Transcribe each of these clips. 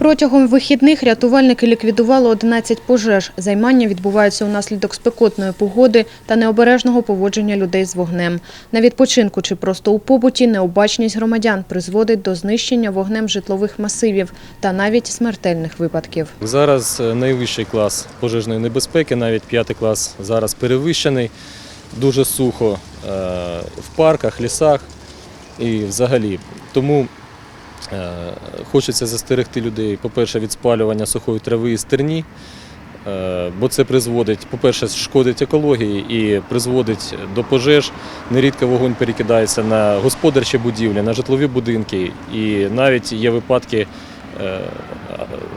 Протягом вихідних рятувальники ліквідували 11 пожеж. Займання відбуваються унаслідок спекотної погоди та необережного поводження людей з вогнем. На відпочинку чи просто у побуті необачність громадян призводить до знищення вогнем житлових масивів та навіть смертельних випадків. Зараз е, найвищий клас пожежної небезпеки, навіть п'ятий клас зараз перевищений. Дуже сухо е, в парках, лісах і взагалі. Тому хочеться застерегти людей, по-перше, від спалювання сухої трави і стерні, е, бо це призводить, по-перше, шкодить екології і призводить до пожеж. Нерідко вогонь перекидається на господарчі будівлі, на житлові будинки. І навіть є випадки, е,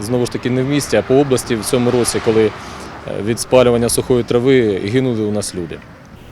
знову ж таки, не в місті, а по області в цьому році, коли е, від спалювання сухої трави гинули у нас люди.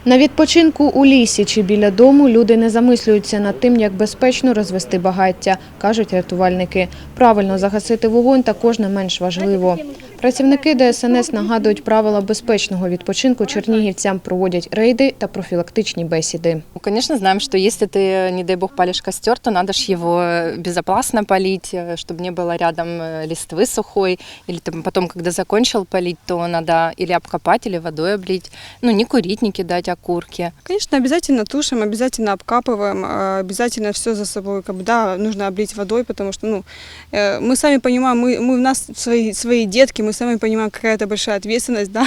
На відпочинку у лісі чи біля дому люди не замислюються над тим, як безпечно розвести багаття, кажуть рятувальники. Правильно загасити вогонь також не менш важливо. Працівники ДСНС нагадують правила безпечного відпочинку чернігівцям, проводять рейди та профілактичні бесіди. Ну, Конечно, знаем, что если ты, не дай бог, палишь костер, то надо ж его безопасно полить, э, чтобы не было рядом э, листвы сухой. Или там потом, когда закончил полить, то надо или обкопать, или водой облить. Ну, не курить, не кидать окурки. Конечно, обязательно тушим, обязательно обкапываем, э, обязательно все за собой, как бы, да, нужно облить водой, потому что, ну, э, мы сами понимаем, мы, мы у нас свои, свои детки, мы сами понимаем, какая это большая ответственность, да,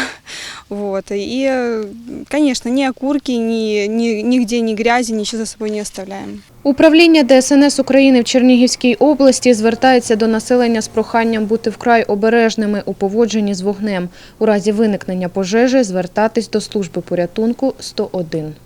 вот, и, э, конечно, ни окурки, ни, ни, нигде ни грязи, ничего за собой не оставляем. Управління ДСНС України в Чернігівській області звертається до населення з проханням бути вкрай обережними у поводженні з вогнем. У разі виникнення пожежі звертатись до служби порятунку 101.